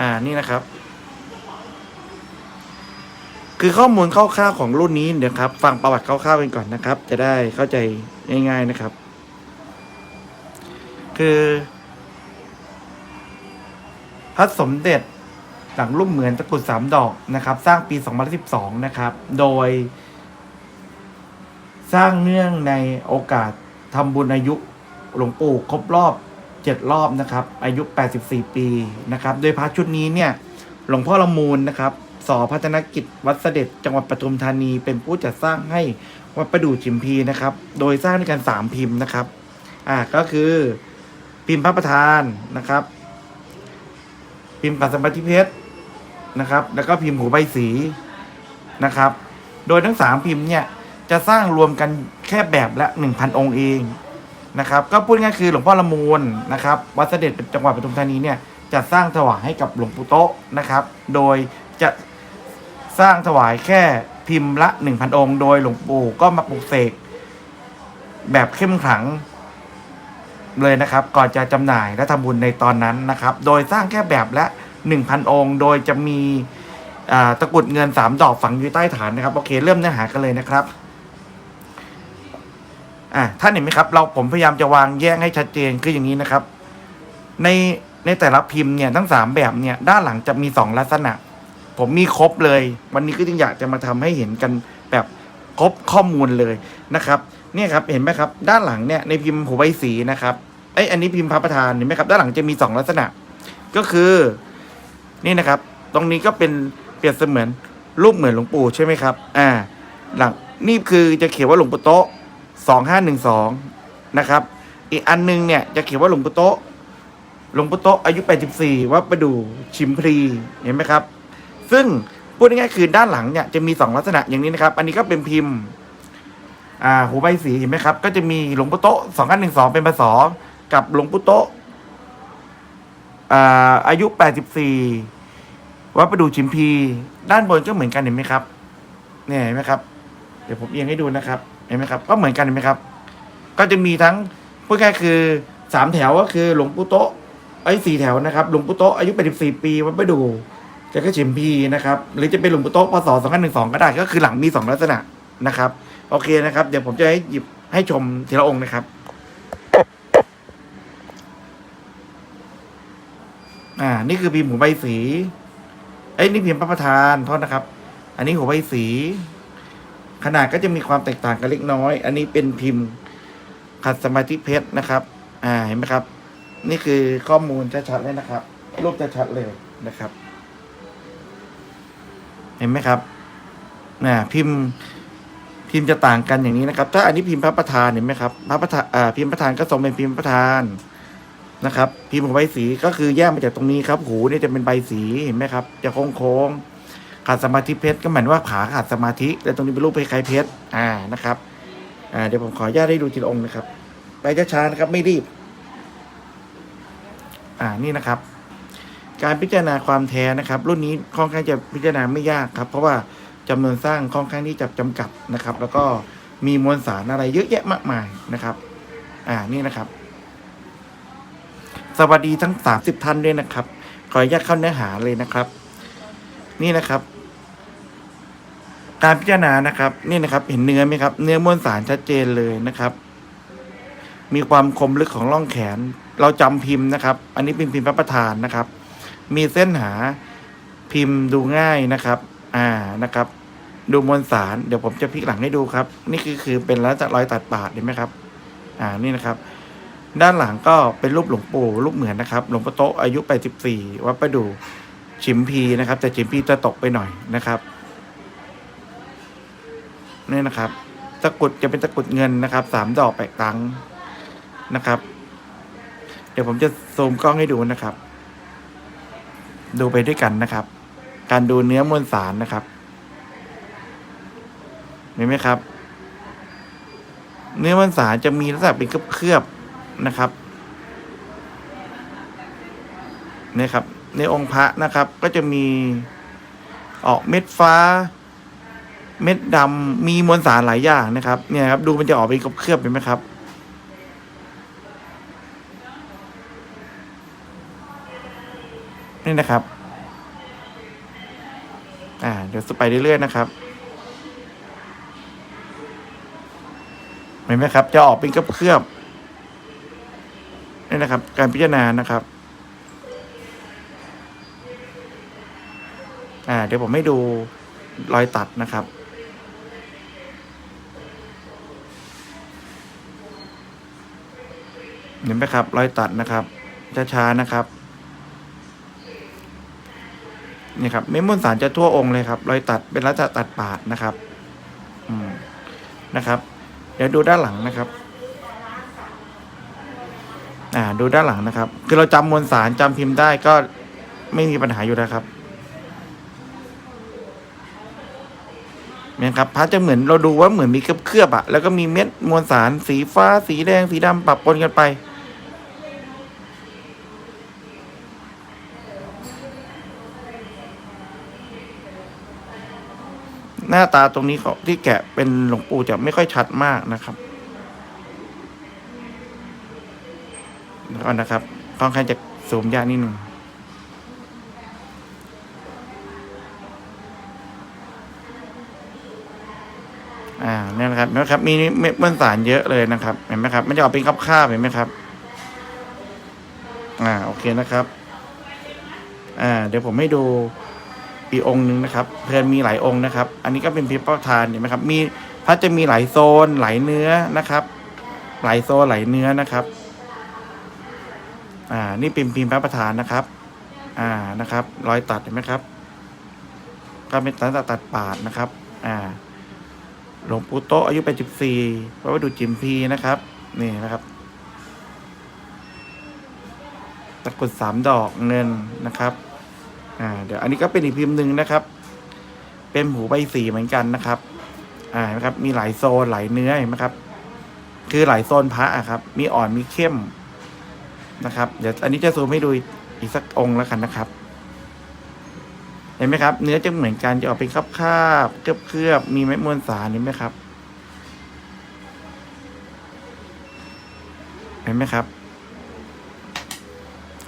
อ่านี่นะครับ คือข้อมูลคร่าวๆของรุ่นนี้เดี๋ยวครับ ฟังประวัติคร่าวๆกันก่อนนะครับ จะได้เข้าใจง่าย ๆนะครับ คือพระสมเด็จหลังรูปเหมือนตะกุดสามดอกนะครับ สร้างปี2012นะครับ โดย สร้างเนื่องในโอกาสทำบุญอายุหลวงปู่ครบรอบ 7 รอบนะครับ อายุ 84 ปีนะครับโดยพระชุดนี้เนี่ยหลวงพ่อละมูลนะครับสอพัฒนกิจวัดเสด็จจังหวัดปทุมธานีเป็นผู้จัดสร้างให้วัดประดู่จิมพีนะครับ โดยสร้างด้วยกัน 3 พิมพ์นะครับอ่าก็คือพิมพ์พระประธานนะครับ พิมพ์ปัสมาธิเพชรนะครับ แล้วก็พิมพ์หูใบสีนะครับ โดยทั้งสามพิมพ์เนี่ยจะสร้างรวมกันแค่แบบละหนึ่งพันองค์เอง นะครับ ก็พูดง่ายๆคือหลวงพ่อละมูลนะครับวัดเสด็จจังหวัดปทุมธานีเนี่ยจะสร้างถวายให้กับหลวงปู่โตะนะครับ โดยจะสร้างถวายแค่พิมพ์ละหนึ่งพันองค์ โดยหลวงปู่ก็มาปลุกเสกแบบเข้มขลังเลยนะครับ ก่อนจะจำหน่ายและทำบุญในตอนนั้นนะครับ โดยสร้างแค่แบบละหนึ่งพันองค์ โดยจะมีตะกรุดเงินสามดอกฝังอยู่ใต้ฐานนะครับ โอเค เริ่มเนื้อหากันเลยนะครับ อะท่านเห็นไหมครับ เราผมพยายามจะวางแยกให้ชัดเจนคืออย่างนี้นะครับ ในในแต่ละพิมพ์เนี่ยทั้งสามแบบเนี่ยด้านหลังจะมีสองลักษณะ ผมมีครบเลย วันนี้ก็จึงอยากจะมาทำให้เห็นกันแบบครบข้อมูลเลยนะครับเนี่ยครับเห็นไหมครับ ด้านหลังเนี่ยในพิมพ์หัวใบสีนะครับไออันนี้พิมพ์พระประธานเห็นไหมครับ ด้านหลังจะมีสองลักษณะ ก็คือนี่นะครับ ตรงนี้ก็เป็นเปรียบเสมือนรูปเหมือนหลวงปู่ใช่ไหมครับ อ่า หลังนี่คือจะเขียนว่าหลวงปู่โตะ สองห้าหนึ่งสองนะครับ อีกอันหนึงเนี่ยจะเขียนว่าหลวงปู่โตหลวงปู่โตอายุแปดสิบสี่วัดประดูชิมพรีเห็นไหมครับ ซึ่งพูดง่ายๆคือด้านหลังเนี่ยจะมีสองลักษณะอย่างนี้นะครับ อันนี้ก็เป็นพิมพ์ อ่าหูใบสีเห็นไหมครับ ก็จะมีหลวงปู่โตสองห้าหนึ่งสองเป็นภาษากับหลวงปู่โตอ่าอายุแปดสิบสี่วัดประดูชิมพี ด้านบนก็เหมือนกันเห็นไหมครับ เนี่ยเห็นไหมครับ เดี๋ยวผมเอียงให้ดูนะครับ เห็นไหมครับ ก็เหมือนกันเห็นไหมครับ ก็จะมีทั้งพูดง่ายคือสามแถวก็คือหลวงปู่โตไอ้สี่แถวนะครับหลวงปู่โตอายุแปดสิบสี่ปีวัดปดูจะก็ชิมพีนะครับ หรือจะเป็นหลวงปู่โตะพศสองพันหนึ่งสองก็ได้ก็คือหลังมีสองลักษณะนะครับ โอเคนะครับ เดี๋ยวผมจะให้หยิบให้ชมทีละองค์นะครับอ่า นี่คือพิมพ์หัวใบสี เอ้ยนี่พิมพ์พระประธานโทษนะครับ อันนี้หัวใบสี ขนาดก็จะมีความแตกต่างกันเล็กน้อย อันนี้เป็นพิมพ์ขัดสมาธิเพชรนะครับ อ่าเห็นไหมครับ นี่คือข้อมูลชัดๆเลยนะครับ รูปชัดเลยนะครับ เห็นไหมครับน่ะพิมพ์พิมพ์จะต่างกันอย่างนี้นะครับ ถ้าอันนี้พิมพ์พระประธานเห็นไหมครับพระประธานอ่าพิมพ์ประธานก็ทรงเป็นพิมพ์ประธานนะครับ พิมพ์ของใบสีก็คือแยกมาจากตรงนี้ครับ หูเนี่ยจะเป็นใบสีเห็นไหมครับ จะโค้งโค้ง ขาดสมาธิเพชรก็หมายว่าขาขาดสมาธิแล้วตรงนี้เป็นรูปคล้ายเพชรอ่านะครับอ่าเดี๋ยวผมขออนุญาตให้ดูทีละองค์นะครับ ไปช้าๆนะครับไม่รีบ อ่านี่นะครับ การพิจารณาความแท้นะครับ รุ่นนี้ค่อนข้างจะพิจารณาไม่ยากครับ เพราะว่าจำนวนสร้างค่อนข้างที่จะจำกัดนะครับ แล้วก็มีมวลสารอะไรเยอะแยะมากมายนะครับ อ่านี่นะครับ สวัสดีทั้งสามสิบท่านด้วยนะครับ ขออนุญาตเข้าเนื้อหาเลยนะครับ นี่นะครับ การพิจารณานะครับ นี่นะครับ เห็นเนื้อไหมครับ เนื้อมวลสารชัดเจนเลยนะครับ มีความคมลึกของร่องแขน เราจำพิมพ์นะครับ อันนี้เป็นพิมพ์พระประธานนะครับ มีเส้นหาพิมพ์ดูง่ายนะครับ อ่านะครับ ดูมวลสาร เดี๋ยวผมจะพลิกหลังให้ดูครับ นี่คือคือเป็นลักษณะรอยตัดปาดเห็นไหมครับ อ่านี่นะครับ ด้านหลังก็เป็นรูปหลวงปู่รูปเหมือนนะครับ หลวงพ่อโตอายุ84วัดประดู่ชิมพีนะครับ แต่ชิมพีจะตกไปหน่อยนะครับ นี่นะครับ ตะกุดจะเป็นตะกุดเงินนะครับสามดอกแปดตังค์นะครับ เดี๋ยวผมจะซูมกล้องให้ดูนะครับ ดูไปด้วยกันนะครับ การดูเนื้อมวลสารนะครับเห็นไหมครับ เนื้อมวลสารจะมีลักษณะเป็นเคลือบๆนะครับนี่ครับ ในองค์พระนะครับ ก็จะมีออกเม็ดฟ้า เม็ดดำมีมวลสารหลายอย่างนะครับ เนี่ยครับ ดูมันจะออกเป็นเคลือบเห็นไหมครับ นี่นะครับ อ่า เดี๋ยวไปเรื่อยๆนะครับเห็นไหมครับ จะออกเป็นเคลือบนี่นะครับ การพิจารณานะครับ อ่า เดี๋ยวผมให้ดูรอยตัดนะครับ เห็นไหมครับรอยตัดนะครับช้าๆนะครับนี่ครับเม็ดมวลสารจะทั่วองค์เลยครับรอยตัดเป็นลักษณะตัดปาดนะครับอืมนะครับ เดี๋ยวดูด้านหลังนะครับ อ่า ดูด้านหลังนะครับ คือเราจำมวลสารจำพิมพ์ได้ก็ไม่มีปัญหาอยู่แล้วครับเนี่ยครับพระจะเหมือนเราดูว่าเหมือนมีเคลือบๆอะแล้วก็มีเม็ดมวลสารสีฟ้า สีแดงสีดำปะปนกันไป หน้าตาตรงนี้เขาที่แกะเป็นหลวงปู่จะไม่ค่อยชัดมากนะครับแล้วก็นะครับค่อนข้างจะสูมยากนิดหนึ่งอ่าเนี่ยนะครับเห็นไหมครับ มีเม็ดมวลสารเยอะเลยนะครับ เห็นไหมครับ มันจะออกเป็นคราบๆเห็นไหมครับ อ่า โอเคนะครับ อ่า เดี๋ยวผมให้ดู อีองค์หนึ่งนะครับเพลินมีหลายองค์นะครับ อันนี้ก็เป็นพิพ์พระประธานเห็นไหมครับ มีพระจะมีหลายโซนหลายเนื้อนะครับ หลายโซนหลายเนื้อนะครับ อ่า นี่เป็นพิมพ์พระประธานนะครับ อ่านะครับ รอยตัดเห็นไหมครับ ก็เป็นตัดตัดปาดนะครับ อ่า หลวงปู่โตอายุ84พระวดุจิมพีนะครับ นี่นะครับตะกุดสามดอกเงินนะครับ อ่าเดี๋ยวอันนี้ก็เป็นอีกพิมพ์หนึ่งนะครับ เป็นหูใบสีเหมือนกันนะครับ อ่าเห็นะครับมีหลายโซนหลายเนื้อเห็นไหมครับ คือหลายโซนพระอะครับ มีอ่อนมีเข้มนะครับ เดี๋ยวอันนี้จะซูมให้ดูอีกสักองค์แล้วกันนะครับ เห็นไหมครับ เนื้อจะเหมือนกันจะออกเป็นคราบคาบเคลือบเคลือบๆมีเม็ดมวลสารเห็นไหมครับ เห็นไหมครับ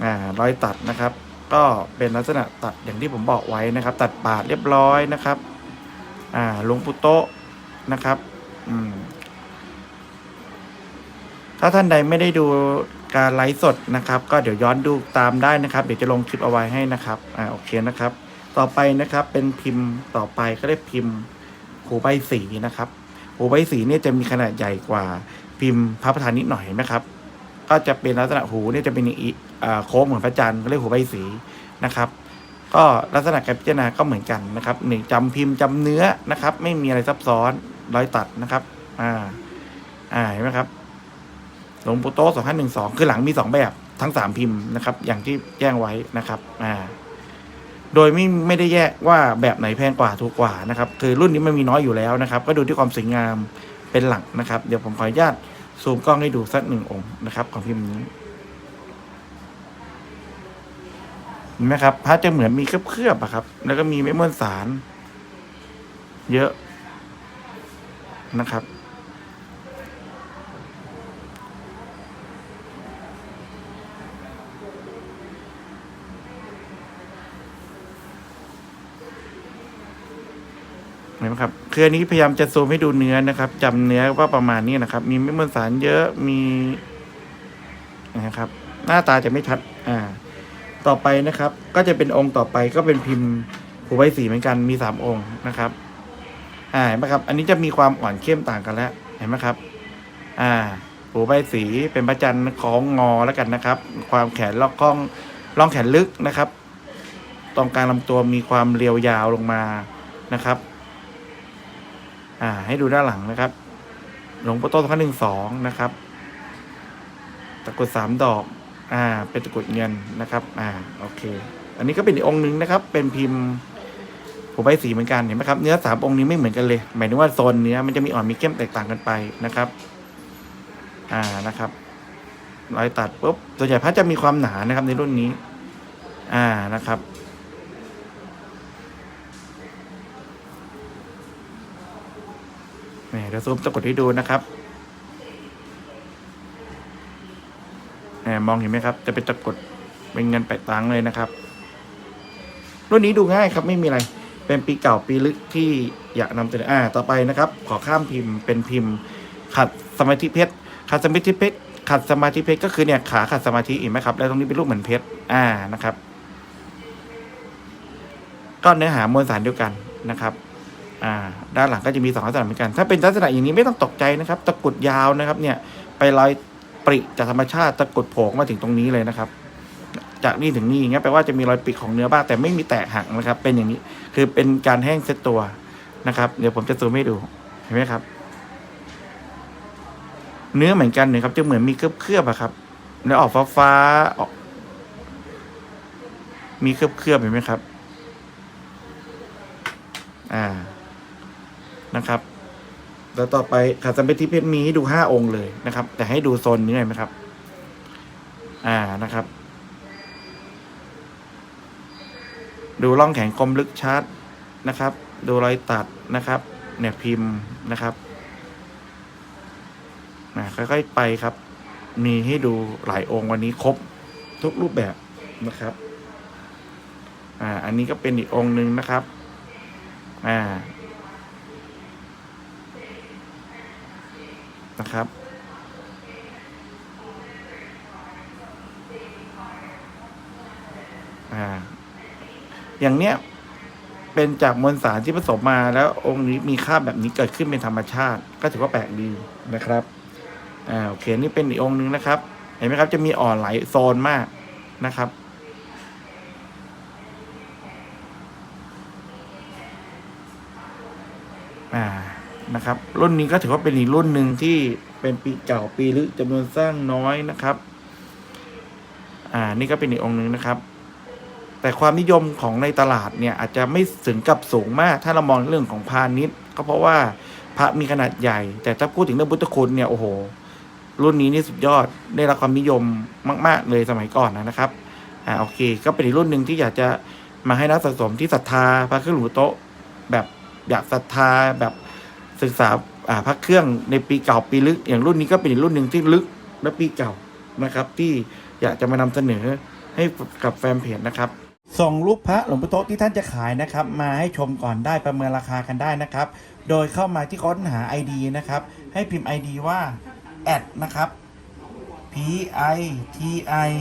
อ่ารอยตัดนะครับ ก็เป็นลักษณะตัดอย่างที่ผมบอกไว้นะครับ ตัดปาดเรียบร้อยนะครับอ่าลงปู่โตะนะครับอืมถ้าท่านใดไม่ได้ดูการไลฟ์สดนะครับ ก็เดี๋ยวย้อนดูตามได้นะครับ เดี๋ยวจะลงคลิปเอาไว้ให้นะครับอ่าโอเคนะครับ ต่อไปนะครับ เป็นพิมพ์ต่อไปก็เรียกพิมพ์หูใบสีนะครับหูใบสีเนี่ยจะมีขนาดใหญ่กว่าพิมพ์พระประธานนิดหน่อยนะครับ ก็จะเป็นลักษณะหูเนี่ยจะเป็นอีอ่าโค้งเหมือนพระจันทร์เรียกหูใบสีนะครับ ก็ลักษณะการพิจารณาก็เหมือนกันนะครับหนึ่งจำพิมพ์จำเนื้อนะครับ ไม่มีอะไรซับซ้อนรอยตัดนะครับ อ่า อ่าเห็นไหมครับหลวงปู่โตสองห้าหนึ่งสองคือหลังมีสองแบบทั้งสามพิมพ์นะครับ อย่างที่แจ้งไว้นะครับ อ่า โดยไม่ไม่ได้แยกว่าแบบไหนแพงกว่าถูกกว่านะครับ คือรุ่นนี้มันมีน้อยอยู่แล้วนะครับ ก็ดูที่ความสวยงามเป็นหลักนะครับ เดี๋ยวผมขออนุญาต ซูมกล้องให้ดูสักหนึ่งองค์นะครับ ของพิมพ์นี้เห็นไหมครับพระจะเหมือนมีเคลือบๆอะครับ แล้วก็มีเม็ดมวลสาร เยอะนะครับ เห็นไหมครับ คืออันนี้พยายามจะซูมให้ดูเนื้อนะครับจำเนื้อว่าประมาณนี้นะครับ มีเม็ดมวลสารเยอะมีนะครับ หน้าตาจะไม่ชัด อ่า ต่อไปนะครับ ก็จะเป็นองค์ต่อไปก็เป็นพิมพ์ผูใบสีเหมือนกันมีสามองค์นะครับ อ่าเห็นไหมครับ อันนี้จะมีความอ่อนเข้มต่างกันแล้ว เห็นไหมครับ อ่าผูใบสีเป็นพระจันทร์ของงอแล้วกันนะครับ ความแขนล่องข้องล่องแขนลึกนะครับ ตรงกลางลำตัวมีความเรียวยาวลงมานะครับ อ่า ให้ดูด้านหลังนะครับ หลวงปู่โตสองพันหนึ่งสองนะครับ ตะกรุดสามดอก อ่า เป็นตะกรุดเงินนะครับ อ่า โอเค อันนี้ก็เป็นอีกองค์หนึ่งนะครับ เป็นพิมพ์หัวใบสีเหมือนกันเห็นไหมครับ เนื้อสามองค์นี้ไม่เหมือนกันเลย หมายถึงว่าโซนเนื้อมันจะมีอ่อนมีเข้มแตกต่างกันไปนะครับ อ่า นะครับรอยตัดปุ๊บส่วนใหญ่พระจะมีความหนานะครับในรุ่นนี้ อ่า นะครับ นี่ยเดี๋ยวซูมตะกดให้ดูนะครับเนี่ยมองเห็นไหมครับ จะเป็นตะกดเป็นเงินแปดตังค์เลยนะครับรุ่นนี้ดูง่ายครับไม่มีอะไร เป็นปีเก่าปีลึกที่อยากนำเสนออ่า ต่อไปนะครับ ขอข้ามพิมพ์เป็นพิมพ์ ขัดสมาธิเพชรขัดสมาธิเพชรขัดสมาธิเพชรก็คือเนี่ยขาขัดสมาธิเห็นไหมครับ แล้วตรงนี้เป็นรูปเหมือนเพชรอ่านะครับ ก็เนื้อหามวลสารเดียวกันนะครับ อ่าด้านหลังก็จะมีสองลักษณะเหมือนกันถ้าเป็นลักษณะอย่างนี้ไม่ต้องตกใจนะครับ ตะกุดยาวนะครับเนี่ยไปลอยปริจากธรรมชาติตะกุดโผล่มาถึงตรงนี้เลยนะครับ จากนี่ถึงนี่อย่างเงี้ยแปลว่าจะมีรอยปริของเนื้อบ้างแต่ไม่มีแตกหักนะครับ เป็นอย่างนี้คือเป็นการแห้งเซตตัวนะครับ เดี๋ยวผมจะซูมให้ดูเห็นไหมครับ เนื้อเหมือนกันนี่ยครับจะเหมือนมีเคลือบเคลือบๆอะครับ แล้วออกฟ้าฟ้าๆออกมีเคลือบเคลือบๆเห็นไหมครับ อ่า นะครับ แล้วต่อไปขัดสมเด็จที่เพชรมีให้ดูห้าองค์เลยนะครับ แต่ให้ดูโซนนี้หน่อยไหมครับ อ่านะครับ ดูร่องแข็งคมลึกชัดนะครับ ดูรอยตัดนะครับ เนี่ยพิมพ์นะครับอ่าค่อยๆไปครับ มีให้ดูหลายองค์วันนี้ครบทุกรูปแบบนะครับ อ่า อันนี้ก็เป็นอีกองค์หนึ่งนะครับ อ่า นะครับ อ่า อย่างเนี้ย เป็นจากมวลสารที่ผสมมาแล้วองค์นี้มีค่าแบบนี้เกิดขึ้นเป็นธรรมชาติ ก็ถือว่าแปลกดีนะครับ อ่าโอเค นี่เป็นอีกองค์หนึ่งนะครับ เห็นไหมครับ จะมีอ่อนไหลโซนมากนะครับอ่า นะครับ รุ่นนี้ก็ถือว่าเป็นอีกรุ่นหนึ่งที่เป็นปีเก่าปีลึกจำนวนสร้างน้อยนะครับ อ่า นี่ก็เป็นอีกองค์หนึ่งนะครับ แต่ความนิยมของในตลาดเนี่ยอาจจะไม่ถึงกับสูงมาก ถ้าเรามองเรื่องของพาณิชย์ ก็เพราะว่าพระมีขนาดใหญ่ แต่ถ้าพูดถึงเรื่องพุทธคุณเนี่ยโอ้โห รุ่นนี้นี่สุดยอดได้รับความนิยมมาก ๆ เลยสมัยก่อนนะครับ อ่าโอเค ก็เป็นอีกรุ่นหนึ่งที่อยากจะมาให้นักสะสมที่ศรัทธาพระเครื่องหลวงโตะแบบอยากศรัทธาแบบ ศึกษาอ่าพระเครื่องในปีเก่าปีลึก อย่างรุ่นนี้ก็เป็นอีกรุ่นหนึ่งที่ลึกและปีเก่านะครับ ที่อยากจะมานำเสนอให้กับแฟนเพจนะครับส่งรูปพระหลวงปู่โตที่ท่านจะขายนะครับ มาให้ชมก่อนได้ประเมินราคากันได้นะครับ โดยเข้ามาที่ค้นหา ID นะครับ ให้พิมพ์ ID ว่าแอดนะครับ P I T I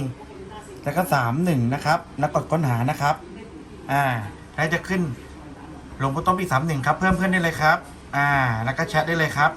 แล้วก็31นะครับ แล้วกดค้นหานะครับ อ่าแล้วจะขึ้นหลวงปู่โตปี31ครับ เพิ่มเพื่อนได้เลยครับ อ่า แล้วก็แชทได้เลยครับ